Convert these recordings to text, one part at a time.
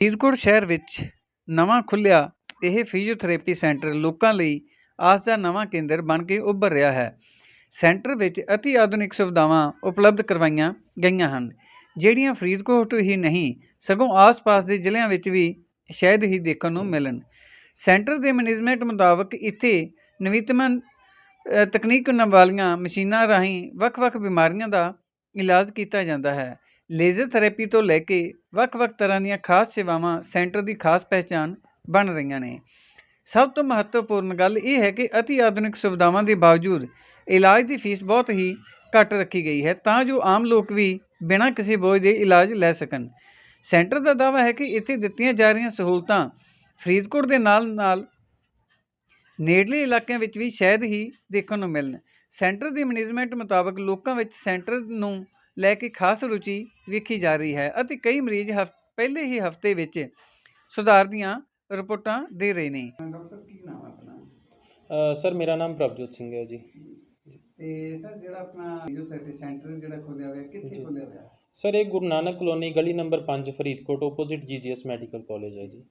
ਫਰੀਦਕੋਟ ਸ਼ਹਿਰ ਵਿੱਚ ਨਵਾਂ ਖੁੱਲ੍ਹਿਆ ਇਹ ਫਿਜ਼ੀਓਥੈਰੇਪੀ ਸੈਂਟਰ ਲੋਕਾਂ ਲਈ ਆਸ ਦਾ ਨਵਾਂ ਕੇਂਦਰ ਬਣ ਕੇ ਉੱਭਰ ਰਿਹਾ ਹੈ। ਸੈਂਟਰ ਵਿੱਚ ਅਤੀ ਆਧੁਨਿਕ ਸੁਵਿਧਾਵਾਂ ਉਪਲਬਧ ਕਰਵਾਈਆਂ ਗਈਆਂ ਹਨ, ਜਿਹੜੀਆਂ ਫਰੀਦਕੋਟ ਹੀ ਨਹੀਂ, ਸਗੋਂ ਆਸ-ਪਾਸ ਦੇ ਜ਼ਿਲ੍ਹਿਆਂ ਵਿੱਚ ਵੀ ਸ਼ਾਇਦ ਹੀ ਦੇਖਣ ਨੂੰ ਮਿਲਣ। ਸੈਂਟਰ ਦੇ ਮੈਨੇਜਮੈਂਟ ਮੁਤਾਬਕ ਇੱਥੇ ਨਵੀਨਤਮ ਤਕਨੀਕ ਵਾਲੀਆਂ ਮਸ਼ੀਨਾਂ ਰਾਹੀਂ ਵੱਖ-ਵੱਖ ਬਿਮਾਰੀਆਂ ਦਾ ਇਲਾਜ ਕੀਤਾ ਜਾਂਦਾ ਹੈ। ਲੇਜ਼ਰ ਥੈਰੇਪੀ ਤੋਂ ਲੈ ਕੇ ਵੱਖ-ਵੱਖ ਤਰ੍ਹਾਂ ਦੀਆਂ ਖਾਸ ਸੇਵਾਵਾਂ ਸੈਂਟਰ ਦੀ ਖਾਸ ਪਹਿਚਾਣ ਬਣ ਰਹੀਆਂ ਨੇ। ਸਭ ਤੋਂ ਮਹੱਤਵਪੂਰਨ ਗੱਲ ਇਹ ਹੈ ਕਿ ਅਤੀ ਆਧੁਨਿਕ ਸੁਵਿਧਾਵਾਂ ਦੇ ਬਾਵਜੂਦ ਇਲਾਜ ਦੀ ਫੀਸ ਬਹੁਤ ਹੀ ਘੱਟ ਰੱਖੀ ਗਈ ਹੈ ਤਾਂ ਜੋ ਆਮ ਲੋਕ ਵੀ ਬਿਨਾਂ ਕਿਸੇ ਬੋਝ ਦੇ ਇਲਾਜ ਲੈ ਸਕਣ। ਸੈਂਟਰ ਦਾ ਦਾਅਵਾ ਹੈ ਕਿ ਇੱਥੇ ਦਿੱਤੀਆਂ ਜਾ ਰਹੀਆਂ ਸਹੂਲਤਾਂ ਫਰੀਦਕੋਟ ਦੇ ਨਾਲ-ਨਾਲ ਨੇੜਲੇ ਇਲਾਕਿਆਂ ਵਿੱਚ ਵੀ ਸ਼ਾਇਦ ਹੀ ਦੇਖਣ ਨੂੰ ਮਿਲਣ। ਸੈਂਟਰ ਦੀ ਮੈਨੇਜਮੈਂਟ ਮੁਤਾਬਕ ਲੋਕਾਂ ਵਿੱਚ ਸੈਂਟਰ ਨੂੰ ਲੈ ਕੇ ਖਾਸ ਰੁਚੀ ਵੇਖੀ ਜਾ ਰਹੀ ਹੈ ਅਤੇ ਕਈ ਮਰੀਜ਼ ਹਫ ਪਹਿਲੇ ਹੀ ਹਫ਼ਤੇ ਵਿੱਚ ਸੁਧਾਰ ਦੀਆਂ ਰਿਪੋਰਟਾਂ ਦੇ ਰਹੇ ਨੇ। ਡਾਕਟਰ ਸਾਹਿਬ ਕੀ ਨਾਮ ਆਪਣਾ? ਅ, ਸਰ ਮੇਰਾ ਨਾਮ ਪ੍ਰਭਜੋਤ ਸਿੰਘ ਹੈ ਜੀ। ਤੇ ਸਰ ਜਿਹੜਾ ਆਪਣਾ ਫਿਜ਼ੀਓਥੈਰੇਪੀ ਸੈਂਟਰ ਜਿਹੜਾ ਖੋਲਿਆ ਹੋਇਆ ਕਿੱਥੇ ਜੀ। ਖੋਲਿਆ ਹੋਇਆ? ਸਰ ਇਹ ਗੁਰੂ ਨਾਨਕ ਕਲੋਨੀ ਗਲੀ number 5 Faridkot opposite GGS medical college ਹੈ ਜੀ।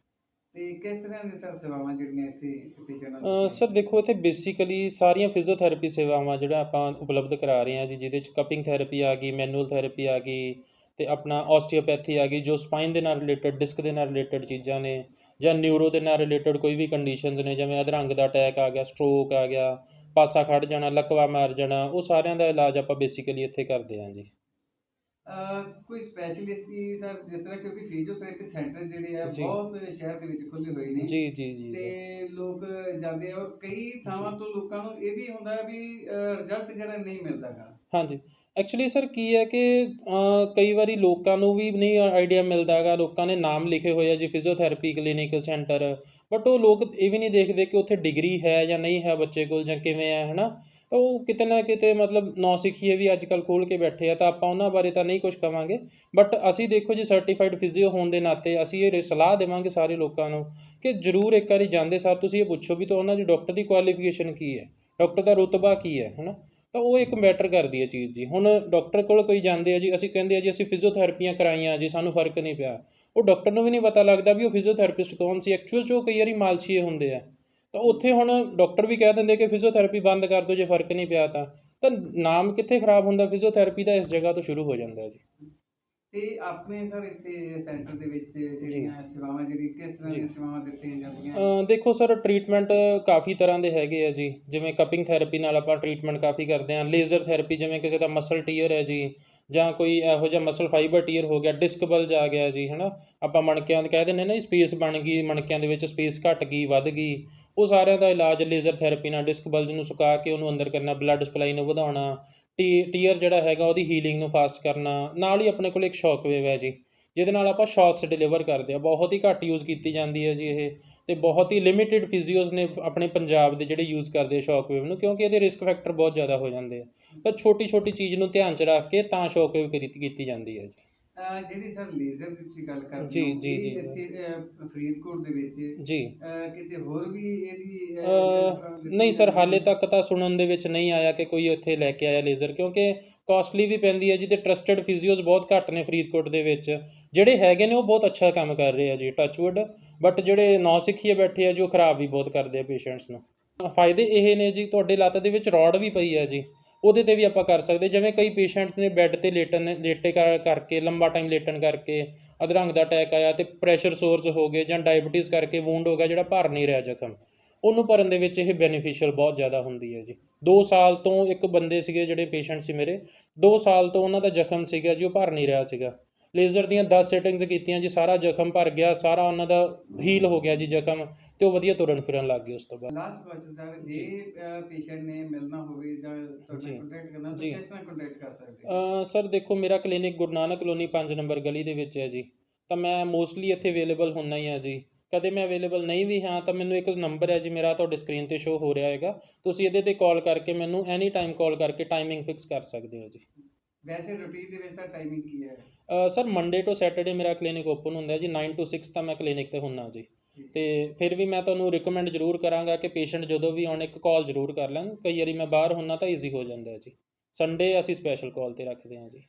ਤੇ ਕਿਸ ਤਰ੍ਹਾਂ ਦੀ ਸਰ ਸੇਵਾਵਾਂ ਜਿਹੜੀਆਂ ਇੱਥੇ ਪੇਸ਼ੈਂਟਾਂ ਅ, ਸਰ ਦੇਖੋ ਇੱਥੇ ਬੇਸਿਕਲੀ ਸਾਰੀਆਂ ਫਿਜ਼ੀਓਥੈਰੇਪੀ ਸੇਵਾਵਾਂ ਜਿਹੜਾ ਆਪਾਂ ਉਪਲਬਧ ਕਰਾ ਰਹੇ ਹਾਂ ਜੀ ਜਿਹਦੇ ਚ ਕਪਿੰਗ ਥੈਰੇਪੀ ਆ ਗਈ ਮੈਨੂਅਲ ਥੈਰੇਪੀ ਆ ਗਈ ਤੇ ਆਪਣਾ ਆਸਟੀਓਪੈਥੀ ਆ ਗਈ ਜੋ ਸਪਾਈਨ ਦੇ ਨਾਲ ਰਿਲੇਟਡ ਡਿਸਕ ਦੇ ਨਾਲ ਰਿਲੇਟਡ ਚੀਜ਼ਾਂ ਨੇ ਜਾਂ ਨਿਊਰੋ ਦੇ ਨਾਲ ਰਿਲੇਟਡ ਕੋਈ ਵੀ ਕੰਡੀਸ਼ਨਸ ਨੇ ਜਿਵੇਂ ਅਧਰੰਗ ਦਾ ਅਟੈਕ ਆ ਗਿਆ ਸਟ੍ਰੋਕ ਆ ਗਿਆ ਪਾਸਾ ਖੜ ਜਾਣਾ ਲਕਵਾ ਮਾਰ ਜਾਣਾ ਉਹ ਸਾਰਿਆਂ ਦਾ ਇਲਾਜ ਆਪਾਂ ਬੇਸਿਕਲੀ ਇੱਥੇ ਕਰਦੇ ਹਾਂ ਜੀ। ਕੋਈ ਸਪੈਸ਼ਲਿਸਟ ਦੀ ਸਰ ਜਿਸ ਤਰ੍ਹਾਂ ਕਿਉਂਕਿ ਫਿਜ਼ੀਓਥੈਰੇਪੀ ਸੈਂਟਰ ਜਿਹੜੇ ਆ ਜੀ। ਬਹੁਤ ਸ਼ਹਿਰ ਦੇ ਵਿੱਚ ਖੁੱਲੇ ਹੋਏ ਨੇ। ਜੀ ਜੀ ਜੀ ਜੀ। ਤੇ ਲੋਕ ਜਾਂਦੇ ਆ ਔਰ ਕਈ ਥਾਵਾਂ ਤੋਂ ਲੋਕਾਂ ਨੂੰ ਇਹ ਵੀ ਹੁੰਦਾ ਵੀ ਰਿਜ਼ਲਟ ਜਿਹੜਾ ਨਹੀਂ ਮਿਲਦਾਗਾ ਹਾਂਜੀ। ਐਕਚੁਅਲੀ ਸਰ ਕੀ ਹੈ ਕਿ ਅ, ਕਈ ਵਾਰੀ ਲੋਕਾਂ ਨੂੰ ਵੀ ਨਹੀਂ ਆਈਡੀਆ ਮਿਲਦਾ ਹੈਗਾ ਲੋਕਾਂ ਨੇ ਨਾਮ ਲਿਖੇ ਹੋਏ ਆ ਜੀ ਫਿਜ਼ੀਓਥੈਰੇਪੀ ਕਲੀਨਿਕ ਸੈਂਟਰ ਬਟ ਉਹ ਲੋਕ ਇਹ ਵੀ ਨਹੀਂ ਦੇਖਦੇ ਕਿ ਉੱਥੇ ਡਿਗਰੀ ਹੈ ਜਾਂ ਨਹੀਂ ਹੈ ਬੱਚੇ ਕੋਲ ਜਾਂ ਕਿਵੇਂ ਹੈ ਹਨਾ? ਤਾਂ ਉਹ ਕਿਤੇ ਨਾ ਕਿਤੇ ਮਤਲਬ ਨੌ ਸਿੱਖੀਏ ਵੀ ਅੱਜ ਕੱਲ੍ਹ ਖੋਲ੍ਹ ਕੇ ਬੈਠੇ ਆ, ਤਾਂ ਆਪਾਂ ਉਹਨਾਂ ਬਾਰੇ ਤਾਂ ਨਹੀਂ ਕੁਝ ਕਵਾਂਗੇ। ਬਟ ਅਸੀਂ ਦੇਖੋ ਜੀ ਸਰਟੀਫਾਈਡ ਫਿਜ਼ੀਓ ਹੋਣ ਦੇ ਨਾਤੇ ਅਸੀਂ ਇਹ ਸਲਾਹ ਦੇਵਾਂਗੇ ਸਾਰੇ ਲੋਕਾਂ ਨੂੰ ਕਿ ਜ਼ਰੂਰ ਇੱਕ ਵਾਰੀ ਜਾਂਦੇ ਸਾਰ ਤੁਸੀਂ ਇਹ ਪੁੱਛੋ ਵੀ ਤਾਂ ਉਹਨਾਂ ਦੀ ਡਾਕਟਰ ਦੀ ਕੁਆਲੀਫਿਕੇਸ਼ਨ ਕੀ ਹੈ ਡਾਕਟਰ ਦਾ ਰੁਤਬਾ ਕੀ ਹੈ, ਹਨਾ? ਤਾਂ ਉਹ ਇੱਕ ਮੈਟਰ ਕਰਦੀ ਹੈ ਚੀਜ਼ ਜੀ। ਹੁਣ ਡਾਕਟਰ ਕੋਲ ਕੋਈ ਜਾਂਦੇ ਆ ਜੀ, ਅਸੀਂ ਕਹਿੰਦੇ ਆ ਜੀ ਅਸੀਂ ਫਿਜ਼ੀਓਥੈਰੇਪੀਆਂ ਕਰਾਈਆਂ ਜੀ, ਸਾਨੂੰ ਫ਼ਰਕ ਨਹੀਂ ਪਿਆ। ਉਹ ਡਾਕਟਰ ਨੂੰ ਵੀ ਨਹੀਂ ਪਤਾ ਲੱਗਦਾ ਵੀ ਉਹ ਫਿਜ਼ੀਓਥੈਰੇਪਿਸਟ ਕੌਣ ਸੀ ਐਕਚੁਅਲ 'ਚ ਉਹ ਕਈ ਵਾਰੀ ਮਾਲਸ਼ੀਏ ਹੁੰਦੇ ਆ। ਤਾਂ ਉੱਥੇ ਹੁਣ ਡਾਕਟਰ ਵੀ ਕਹਿ ਦਿੰਦੇ ਕਿ ਫਿਜ਼ੀਓਥੈਰੇਪੀ ਬੰਦ ਕਰ ਦਿਓ ਜੇ ਫ਼ਰਕ ਨਹੀਂ ਪਿਆ ਤਾਂ। ਤਾਂ ਨਾਮ ਕਿੱਥੇ ਖਰਾਬ ਹੁੰਦਾ? ਫਿਜ਼ੀਓਥੈਰੇਪੀ ਦਾ ਇਸ ਜਗ੍ਹਾ ਤੋਂ ਸ਼ੁਰੂ ਹੋ ਜਾਂਦਾ ਹੈ ਜੀ। ਤੇ ਆਪਣੇ ਸਰ ਇੱਥੇ ਸੈਂਟਰ ਦੇ ਵਿੱਚ ਜਿਹੜੀਆਂ ਸੇਵਾਵਾਂ ਜਿਹੜੀ ਕਿਸ ਤਰ੍ਹਾਂ ਦੀਆਂ। ਸੇਵਾਵਾਂ ਦਿੱਤੀਆਂ ਜਾਂਦੀਆਂ? ਦੇਖੋ ਸਰ ਟ੍ਰੀਟਮੈਂਟ ਕਾਫੀ ਤਰ੍ਹਾਂ ਦੇ ਹੈਗੇ ਆ ਜੀ। ਜਿਵੇਂ ਕਪਿੰਗ ਥੈਰੇਪੀ ਨਾਲ ਆਪਾਂ ਟ੍ਰੀਟਮੈਂਟ ਕਾਫੀ ਕਰਦੇ ਹਾਂ। ਲੇਜ਼ਰ ਥੈਰੇਪੀ ਜਿਵੇਂ ਕਿਸੇ ਦਾ ਮਸਲ ਟੀਅਰ ਹੈ ਜੀ। ਜਾਂ ਕੋਈ ਇਹੋ ਜਿਹਾ ਮਸਲ ਫਾਈਬਰ ਟੀਅਰ ਹੋ ਗਿਆ ਡਿਸਕ ਬਲਜ ਆ ਗਿਆ ਜੀ ਹੈ ਨਾ ਆਪਾਂ ਮਣਕਿਆਂ ਦੇ ਕਹਿ ਦਿੰਦੇ ਨਾ ਸਪੇਸ ਬਣ ਗਈ, ਮਣਕਿਆਂ ਦੇ ਵਿੱਚ ਸਪੇਸ ਘਟ ਗਈ, ਵੱਧ ਗਈ। ਉਹ ਸਾਰਿਆਂ ਦਾ ਇਲਾਜ ਲੇਜ਼ਰ ਥੈਰੇਪੀ ਨਾਲ ਡਿਸਕ ਬਲਜ ਨੂੰ ਸੁਕਾ ਕੇ ਉਹਨੂੰ ਅੰਦਰ ਕਰਨਾ ਬਲੱਡ ਸਪਲਾਈ ਨੂੰ ਵਧਾਉਣਾ, ਟੀ ਟੀਅਰ ਜਿਹੜਾ ਹੈਗਾ ਉਹਦੀ ਹੀਲਿੰਗ ਨੂੰ ਫਾਸਟ ਕਰਨਾ, ਨਾਲ ਹੀ ਆਪਣੇ ਕੋਲ ਇੱਕ ਸ਼ੌਕ ਵੇਵ ਹੈ ਜੀ। ਜਿਹਦੇ ਨਾਲ ਆਪਾਂ ਸ਼ੌਕਸ ਡਿਲੀਵਰ ਕਰਦੇ ਆ ਬਹੁਤ ਹੀ ਘੱਟ ਯੂਜ਼ ਕੀਤੀ ਜਾਂਦੀ ਹੈ ਜੀ ਇਹ। ਤੇ ਬਹੁਤ ਹੀ ਲਿਮਿਟਿਡ ਫਿਜ਼ੀਓਜ਼ ਨੇ ਆਪਣੇ ਪੰਜਾਬ ਦੇ ਜਿਹੜੇ ਯੂਜ਼ ਕਰਦੇ ਆ ਸ਼ੌਕ ਵੇਵ ਨੂੰ, ਕਿਉਂਕਿ ਇਹਦੇ ਰਿਸਕ ਫੈਕਟਰ ਬਹੁਤ ਜ਼ਿਆਦਾ ਹੋ ਜਾਂਦੇ ਆ। ਤਾਂ ਛੋਟੀ ਛੋਟੀ ਚੀਜ਼ ਨੂੰ ਧਿਆਨ 'ਚ ਰੱਖ ਕੇ ਤਾਂ ਸ਼ੌਕ ਵੇਵ ਕੀਤੀ ਜਾਂਦੀ ਹੈ ਜੀ। ਜਿਹੜੀ ਸਰ ਲੇਜ਼ਰ ਦੀ ਤੁਸੀਂ ਗੱਲ ਕਰਦੇ ਜੀ, ਹੋ, ਜੀ, ਜੀ, ਜੀ। ਇੱਥੇ ਅਹ, ਫਰੀਦਕੋਟ ਦੇ ਵਿੱਚ ਜੀ ਅਹ, ਕਿਤੇ ਹੋਰ ਵੀ ਇਹਦੀ ਅਹ, ਨਹੀਂ ਸਰ ਹਾਲੇ ਹੈ? ਤੱਕ ਤਾਂ ਸੁਣਨ ਦੇ ਵਿੱਚ ਨਹੀਂ ਆਇਆ ਕਿ ਕੋਈ ਇੱਥੇ ਲੈ ਕੇ ਆਇਆ ਲੇਜ਼ਰ ਕਿਉਂਕਿ ਕਾਸਟਲੀ ਵੀ ਪੈਂਦੀ ਹੈ ਜੀ ਤੇ ਟਰਸਟਡ ਫਿਜ਼ੀਓਜ਼ ਬਹੁਤ ਘੱਟ ਨੇ ਫਰੀਦਕੋਟ ਦੇ ਵਿੱਚ ਜਿਹੜੇ ਹੈਗੇ ਨੇ ਉਹ ਬਹੁਤ ਅੱਛਾ ਕੰਮ ਕਰ ਰਹੇ ਆ ਜੀ ਟੱਚਵੁੱਡ ਬਟ ਜਿਹੜੇ ਨੌ ਸਿੱਖੀਏ ਬੈਠੇ ਆ ਜੋ ਖਰਾਬ ਵੀ ਬਹੁਤ ਕਰਦੇ ਆ ਪੇਸ਼ੈਂਟਸ ਨੂੰ ਫਾਇਦੇ ਇਹ ਨੇ ਜੀ ਤੁਹਾਡੇ ਲੱਤ ਦੇ ਵਿੱਚ ਰੋਡ ਵੀ ਪਈ ਆ ਜੀ ਉਹਦੇ ਤੇ ਵੀ ਆਪਾਂ ਕਰ ਸਕਦੇ। ਜਿਵੇਂ ਕਈ ਪੇਸ਼ੈਂਟਸ ਨੇ ਬੈੱਡ ਤੇ ਲੇਟਣ, ਲੇਟੇ ਕਰ- ਕਰਕੇ, ਲੰਬਾ ਟਾਈਮ ਲੇਟਣ ਕਰਕੇ ਅਧਰੰਗ ਦਾ ਅਟੈਕ ਆਇਆ ਤੇ ਪ੍ਰੈਸ਼ਰ ਸੋਰਸ ਹੋ ਗਏ ਜਾਂ ਡਾਇਬੀਟੀਜ਼ ਕਰਕੇ ਵੂੰਡ ਹੋ ਗਿਆ ਜਿਹੜਾ ਭਰ ਨਹੀਂ ਰਿਹਾ ਜ਼ਖਮ। ਉਹਨੂੰ ਭਰਨ ਦੇ ਵਿੱਚ ਇਹ ਬੈਨੀਫੀਸ਼ੀਅਲ ਬਹੁਤ ਜ਼ਿਆਦਾ ਹੁੰਦੀ ਹੈ ਜੀ। 2 ਸਾਲ ਤੋਂ ਇੱਕ ਬੰਦੇ ਸੀਗੇ ਜਿਹੜੇ ਪੇਸ਼ੈਂਟ ਸੀ ਮੇਰੇ। 2 ਸਾਲ ਤੋਂ ਉਹਨਾਂ ਦਾ ਜ਼ਖਮ ਸੀਗਾ ਜੀ, ਉਹ ਭਰ ਨਹੀਂ ਰਿਹਾ ਸੀਗਾ। ਲੇਜ਼ਰ ਦੀਆਂ 10 ਸੈਟਿੰਗਸ ਕੀਤੀਆਂ ਜੀ ਸਾਰਾ ਜ਼ਖਮ ਭਰ ਗਿਆ ਸਾਰਾ ਉਹਨਾਂ ਦਾ ਹੀਲ ਹੋ ਗਿਆ ਜੀ ਜ਼ਖਮ ਤੇ ਉਹ ਵਧੀਆ ਤੁਰਨ ਫਿਰਨ ਲੱਗ ਗਏ ਉਸ ਤੋਂ ਬਾਅਦ last question sir ji. Patient ਨੇ ਮਿਲਣਾ ਹੋਵੇ ਜਾਂ ਤੁਹਾਡੇ। ਕੰਟੈਕਟ ਕਰਨਾ ਤਾਂ। ਕਿਸ ਤਰ੍ਹਾਂ ਕੰਟੈਕਟ ਕਰ ਸਕਦੇ ਸਰ ਦੇਖੋ ਮੇਰਾ clinic Guru Nanak colony 5 number ਗਲੀ ਦੇ ਵਿੱਚ ਹੈ ਜੀ ਤਾਂ ਮੈਂ ਮੋਸਟਲੀ ਇੱਥੇ ਅਵੇਲੇਬਲ ਹੁੰਨਾ ਹੀ ਆ ਜੀ ਕਦੇ ਮੈਂ ਅਵੇਲੇਬਲ ਨਹੀਂ ਵੀ ਹਾਂ ਤਾਂ ਮੈਨੂੰ ਇੱਕ ਨੰਬਰ ਹੈ ਜੀ ਮੇਰਾ ਤੁਹਾਡੇ ਸਕਰੀਨ ਤੇ ਸ਼ੋ ਹੋ ਰਿਹਾ ਹੈਗਾ ਤੁਸੀਂ ਇਹਦੇ ਤੇ ਕਾਲ ਕਰਕੇ ਮੈਨੂੰ ਐਨੀ ਟਾਈਮ ਕਾਲ ਕਰਕੇ ਟਾਈਮਿੰਗ ਫਿਕਸ ਕਰ ਸਕਦੇ ਹੋ ਜੀ ਵੈਸੇ ਰੂਟੀਨ ਦੇ ਵਿੱਚ ਸਰ ਟਾਈਮਿੰਗ ਕੀ ਹੈ? ਸਰ ਮੰਡੇ ਤੋਂ ਸੈਟਰਡੇ ਮੇਰਾ ਕਲੀਨਿਕ ਓਪਨ ਹੁੰਦਾ ਜੀ 9 ਤੋਂ 6 ਤਾਂ ਮੈਂ ਕਲੀਨਿਕ ਤੇ ਹੁੰਨਾ ਜੀ। ਤੇ ਫਿਰ ਵੀ ਮੈਂ ਤੁਹਾਨੂੰ ਰਿਕਮੈਂਡ ਜ਼ਰੂਰ ਕਰਾਂਗਾ ਕਿ ਪੇਸ਼ੈਂਟ ਜਦੋਂ ਵੀ ਆਉਣ ਇੱਕ ਕਾਲ ਜ਼ਰੂਰ ਕਰ ਲੈਣ। ਕਈ ਵਾਰੀ ਮੈਂ ਬਾਹਰ ਹੁੰਨਾ ਤਾਂ ਈਜ਼ੀ ਹੋ ਜਾਂਦਾ ਹੈ ਜੀ। ਸੰਡੇ ਅਸੀਂ ਸਪੈਸ਼ਲ ਕਾਲ ਤੇ ਰੱਖਦੇ ਹਾਂ ਜੀ।